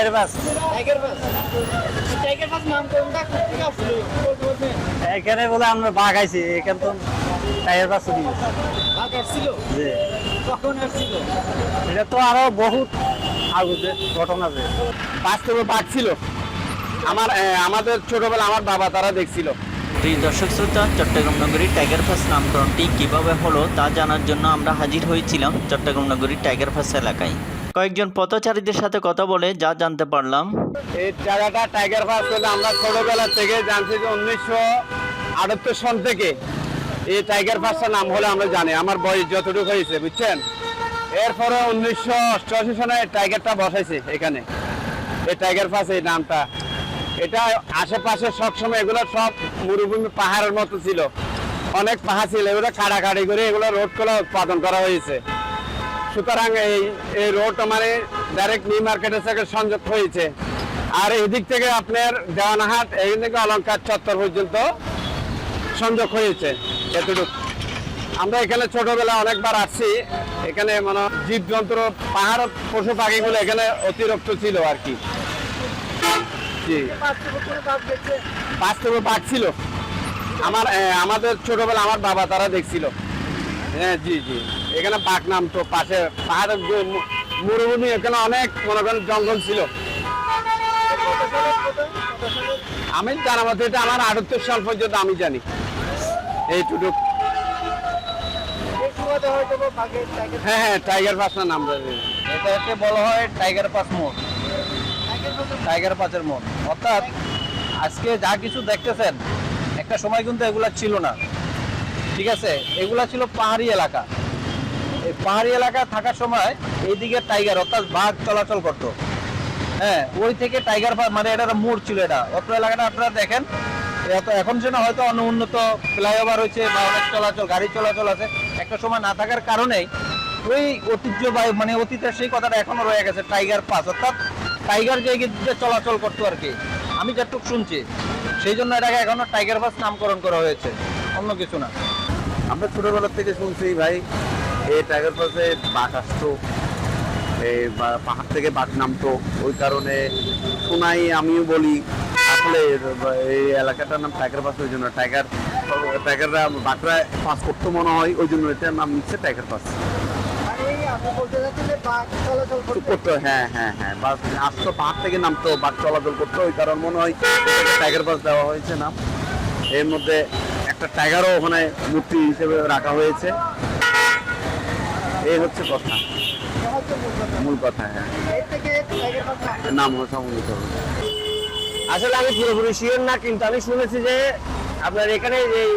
Tiger pass tiger pass tiger pass নামকরণটা কোথেকে আসলো বলতে পারবেন এখানে বলে আমরা বাঘ আইছি এখানে তো টাইগার পাস ছুটি বাঘ আসছিল? যে কখন আসছিল? এটা তো আরও বহুত আগুতে ঘটনা আছে বাস্তবে বাঘ ছিল। আমার আমাদের ছোটবেলা আমার বাবা তারা দেখছিল। প্রিয় দর্শক শ্রোতা চট্টগ্রাম নগরী টাইগার পাস নামকরণটি কীভাবে হলো তা জানার জন্য আমরা হাজির হয়েছিলাম চট্টগ্রাম নগরী টাইগার পাস এলাকায়। কয়েকজন পথচারীদের সাথে কথা বলে যা জানতে পারলাম। এই জায়গাটা টাইগার পাস হলে আমরা ছোটবেলা থেকে জানছি যে উনিশশো আটাত্তর সন থেকে এই টাইগার পাসটার নাম হলে আমরা জানি, আমার বয়স যতটুকু হয়েছে, বুঝছেন? এরপরে উনিশশো অষ্টআশি সনে টাইগারটা বসাইছে এখানে। এই টাইগার পাস এই নামটা। এটা আশেপাশে সবসময় এগুলো সব মরুভূমি পাহাড়ের মতো ছিল। অনেক পাহাড় ছিল, এগুলো কাটাকাটি করে এগুলো রোডগুলো উৎপাদন করা হয়েছে। সুতরাং এই এই রোড মানে ডাইরেক্ট নিউ মার্কেটের সাথে সংযোগ হয়েছে। আর এদিক থেকে আপনার দেওয়ানহাট এই থেকে অলঙ্কার চত্বর পর্যন্ত সংযোগ হয়েছে, এতটুকু। আমরা এখানে ছোটবেলা অনেকবার আসছি, এখানে মানে জীবজন্তু, পাহাড়, পশু পাখিগুলো এখানে অতিরিক্ত ছিল আর কি। বাস্তবে বাঘ ছিল। আমার আমাদের ছোটবেলা আমার বাবা তারা দেখছিল। হ্যাঁ জি জি। এখানে বাঘ নাম তো পাশে পাহাড়ের মরুভূমি, এখানে অনেক, মনে করেন, জঙ্গল ছিল। আমি জানা মতো এটা আমার আটাত্তর সাল পর্যন্ত আমি জানি। এইটুকু। হ্যাঁ হ্যাঁ টাইগার পাস না, নাম জানি এটা বলা হয় টাইগার পাস মোড়। টাইগার পাস পাসের মোড়। অর্থাৎ, আজকে যা কিছু দেখতেছেন, একটা সময় কিন্তু এগুলা ছিল না। ঠিক আছে? এগুলা ছিল পাহাড়ি এলাকা। পাহাড়ি এলাকা থাকার সময় এইদিকে টাইগার অর্থাৎ বাঘ চলাচল করতো। হ্যাঁ ওই থেকে টাইগার মানে এটা মোড় ছিল এটা। অত্র এলাকাটা আপনারা দেখেন। এখন যেন হয়তো অন্য উন্নত ফ্লাইওভার হয়েছে বা অনেক চলাচল, গাড়ি চলাচল আছে। একটা সময় না থাকার কারণেই ওই ঐতিহ্যবাহী মানে অতীতের সেই কথাটা এখনও রয়ে গেছে টাইগার পাস অর্থাৎ টাইগার যে চলাচল করতো আর কি। আমি যেটুকু শুনছি, সেই জন্য এটাকে এখনও টাইগার পাস নামকরণ করা হয়েছে। অন্য কিছু না। আমরা ছোটবেলা থেকে শুনছি ভাই এই টাইগার পাসে বাঘ আসতো, এই পাহাড় থেকে বাঘ নামতো। ওই কারণে শোনাই আমিও বলি, আসলে এই এলাকাটার নাম টাইগার পাস ওই জন্য টাইগার, টাইগাররা, বাঘরা পাস করতো মনে হয়, ওই জন্য এটার নাম নিচ্ছে টাইগার পাস করতো হ্যাঁ হ্যাঁ হ্যাঁ বাস আসতো, পাহাড় থেকে নামতো, বাঘ চলাচল করতো, ওই কারণ মনে হয় টাইগার পাস দেওয়া হয়েছে না। এর মধ্যে একটা টাইগারও ওখানে মূর্তি হিসেবে রাখা হয়েছে। এই হচ্ছে কথা। মূল কথা। হ্যাঁ। নাম। সমন্বিত আসলে আমি পুরোপুরি শিওর না, কিন্তু আমি শুনেছি যে আপনার এখানে এই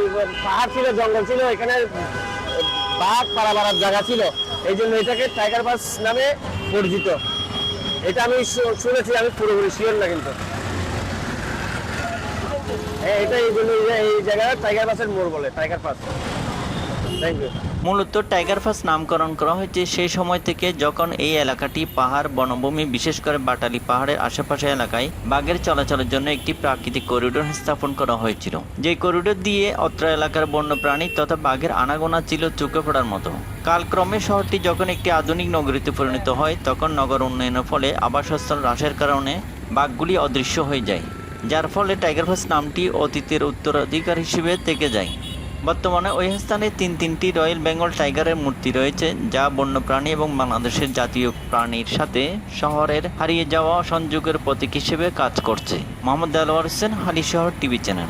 পাহাড় ছিল, জঙ্গল ছিল, এখানে বাঘ পাড়া পাড়ার জায়গা ছিল। এই জন্য এটাকে টাইগার পাস নামে পরিচিত। এটা আমি শুনেছি, আমি পুরোপুরি শিওর না কিন্তু। হ্যাঁ এটা এই জন্য এই- জায়গাটা টাইগার পাসের মোড় বলে টাইগার পাস মূলত টাইগার পাস নামকরণ করা হয়েছে সেই সময় থেকে যখন এই এলাকাটি পাহাড়, বনভূমি, বিশেষ করে বাটালি পাহাড়ের আশেপাশে এলাকায় বাঘের চলাচলের জন্য একটি প্রাকৃতিক করিডোর স্থাপন করা হয়েছিল। যে করিডোর দিয়ে অত্র এলাকার বন্যপ্রাণী তথা বাঘের আনাগোনা ছিল চোখে পড়ার মতো। কালক্রমে শহরটি যখন একটি আধুনিক নগরীতে পরিণত হয়, তখন নগর উন্নয়নের ফলে আবাসস্থল হ্রাসের কারণে বাঘগুলি অদৃশ্য হয়ে যায়, যার ফলে টাইগার পাস নামটি অতীতের উত্তরাধিকার হিসেবে থেকে যায়। বর্তমানে ওই স্থানে তিন তিনটি রয়্যাল বেঙ্গল টাইগারের মূর্তি রয়েছে, যা বন্যপ্রাণী এবং বাংলাদেশের জাতীয় প্রাণীর সাথে শহরের হারিয়ে যাওয়া সংযোগের প্রতীক হিসেবে কাজ করছে। মোহাম্মদ দেলোয়ার হোসেন হালি শহর টিভি চ্যানেল।